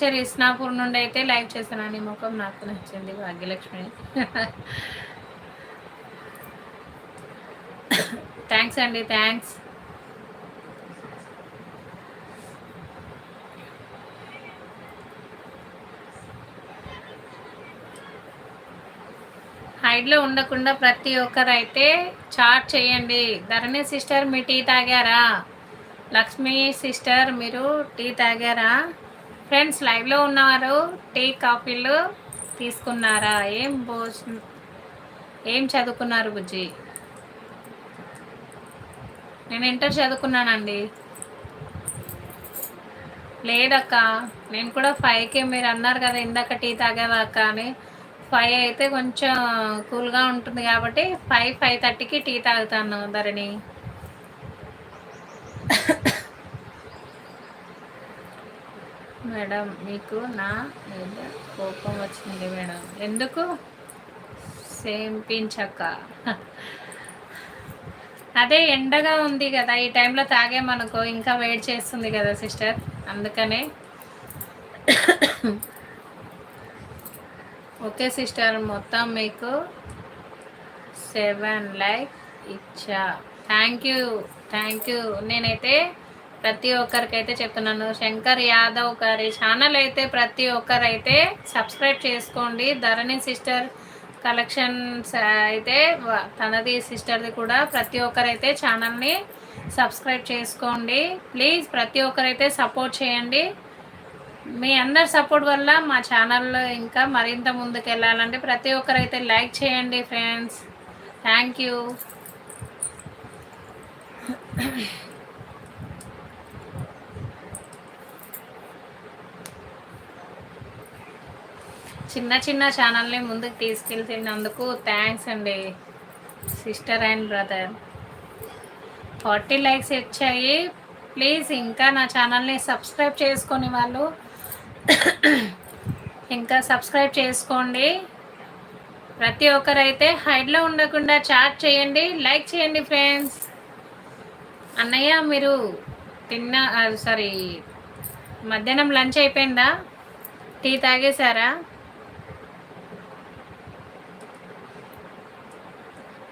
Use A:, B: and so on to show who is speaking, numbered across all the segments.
A: పటాన్చేరి ఇస్నాపూర్ నుండి అయితే లైవ్ చేశానని ముఖం నాకు నచ్చింది. భాగ్యలక్ష్మి. థ్యాంక్స్ అండి. థ్యాంక్స్ హైడ్లో ఉండకుండా ప్రతి ఒక్కరు అయితే చాట్ చేయండి. ధరణి సిస్టర్ మీ టీ తాగారా? లక్ష్మి సిస్టర్ మీరు టీ తాగారా? ఫ్రెండ్స్ లైవ్లో ఉన్నారు టీ కాఫీలు తీసుకున్నారా? ఏం భోజ ఏం చదువుకున్నారు బుజ్జి? నేను ఇంటర్ చదువుకున్నానండి. లేదక్క నేను కూడా ఫైవ్కి మీరు అన్నారు కదా ఇందాక టీ తాగేవాక అని. ఫైవ్ అయితే కొంచెం కూల్గా ఉంటుంది కాబట్టి ఫైవ్ ఫైవ్ థర్టీకి టీ తాగుతాను ధరణి. మేడం మీకు నా మీద కోపం వచ్చింది మేడం. ఎందుకు? సేమ్ పించక్క. అదే ఎండగా ఉంది కదా ఈ టైంలో తాగేమనుకో ఇంకా వెయిట్ చేస్తుంది కదా సిస్టర్. అందుకనే. ఓకే సిస్టర్ మొత్తం మీకు సెవెన్ లైక్ ఇచ్చా. Thank you thank you. నేనైతే ప్రతి ఒక్కరికైతే చెప్తున్నాను. శంకర్ యాదవ్ గారి ఛానల్ అయితే ప్రతి ఒక్కరైతే సబ్స్క్రైబ్ చేసుకోండి. ధరణి సిస్టర్ కలెక్షన్స్ అయితే తనది సిస్టర్ది కూడా ప్రతి ఒక్కరైతే ఛానల్ని సబ్స్క్రైబ్ చేసుకోండి. ప్లీజ్ ప్రతి ఒక్కరైతే సపోర్ట్ చేయండి. మీ అందరి సపోర్ట్ వల్ల మా ఛానల్లో ఇంకా మరింత ముందుకు వెళ్ళాలంటే ప్రతి ఒక్కరైతే లైక్ చేయండి ఫ్రెండ్స్ థ్యాంక్ యూ చిన్న చిన్న ఛానల్ని ముందుకు తీసుకెళ్తున్నందుకు థ్యాంక్స్ అండి sister and brother forty likes వచ్చాయి. ప్లీజ్ ఇంకా నా ఛానల్ని సబ్స్క్రైబ్ చేసుకొని వాళ్ళు ఇంకా సబ్స్క్రైబ్ చేసుకోండి. ప్రతి ఒక్కరైతే హైడ్లో ఉండకుండా చాట్ చేయండి లైక్ చేయండి ఫ్రెండ్స్ అన్నయ్య మీరు తిన్న సారీ మధ్యాహ్నం లంచ్ అయిపోయిందా? టీ తాగేశారా?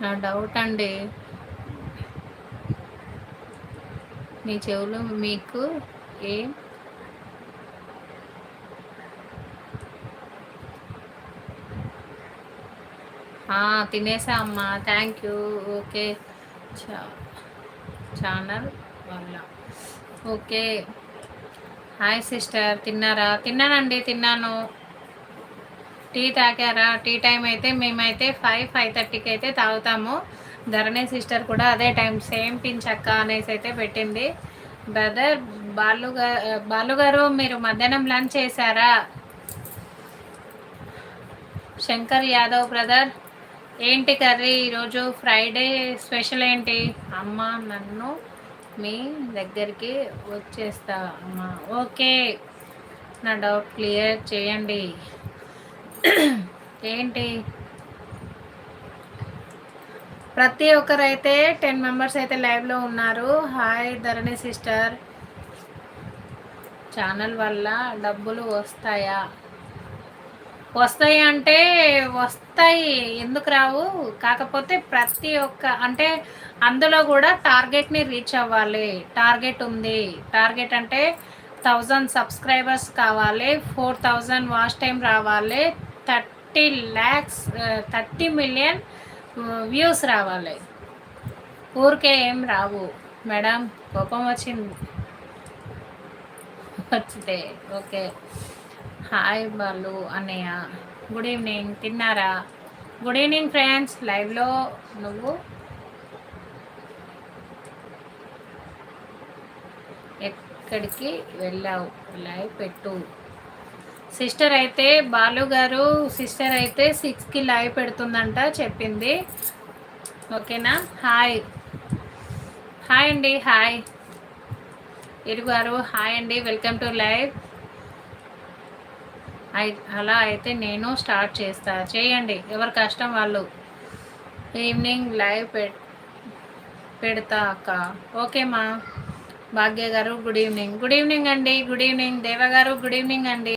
A: నా డౌట్ అండి. మీ చెవులు మీకు ఏం తినేసా అమ్మా. థ్యాంక్ యూ ఓకే ఛానల్ వల్ల. ఓకే హాయ్ సిస్టర్ తిన్నారా? తిన్నానండి. తిన్నాను. టీ తాగారా? టీ టైం అయితే మేమైతే ఫైవ్ ఫైవ్ థర్టీకి అయితే తాగుతాము. ధరణి సిస్టర్ కూడా అదే టైం సేమ్ పించక్క అనేసి అయితే పెట్టింది. బ్రదర్ బాలు బాలుగారు మీరు మధ్యాహ్నం లంచ్ చేశారా? శంకర్ యాదవ్ బ్రదర్ ఏంటి కర్రీ ఈరోజు? ఫ్రైడే స్పెషల్ ఏంటి? అమ్మ నన్ను మీ దగ్గరికి వచ్చేస్తా అమ్మ. ఓకే. నా డౌట్ క్లియర్ చేయండి. ఏంటి? ప్రతి ఒక్కరైతే టెన్ మెంబర్స్ అయితే లైవ్లో ఉన్నారు. హాయ్ ధరణి సిస్టర్. ఛానల్ వల్ల డబ్బులు వస్తాయా? వస్తాయి అంటే వస్తాయి. ఎందుకు రావు? కాకపోతే ప్రతి ఒక్క అంటే అందులో కూడా టార్గెట్ని రీచ్ అవ్వాలి. టార్గెట్ ఉంది. టార్గెట్ అంటే థౌజండ్ సబ్స్క్రైబర్స్ కావాలి. ఫోర్ థౌజండ్ వాచ్ టైం రావాలి. Thirty lakhs thirty million views రావాలి. ఊరికే ఏం రావు. మేడం కోపం వచ్చింది. వచ్చితే ఓకే. హాయ్ బాలు అన్నయ్య. Good evening. తిన్నారా? Good evening friends. లైవ్లో నువ్వు? ఎక్కడికి వెళ్ళావు? లైవ్ పెట్టు. సిస్టర్ అయితే బాలు గారు సిస్టర్ అయితే సిక్స్కి లైవ్ పెడుతుందంట చెప్పింది. ఓకేనా? హాయ్. హాయ్ అండి హాయ్. ఇరుగారు హాయ్ అండి వెల్కమ్ టు లైవ్. అలా అయితే నేను స్టార్ట్ చేస్తా. చేయండి ఎవరి కష్టం వాళ్ళు. ఈవినింగ్ లైవ్ పె పెడతా అక్క ఓకేమా భాగ్య గారు గుడ్ ఈవినింగ్. గుడ్ ఈవినింగ్ అండి గుడ్ ఈవినింగ్. దేవ గారు గుడ్ ఈవినింగ్ అండి.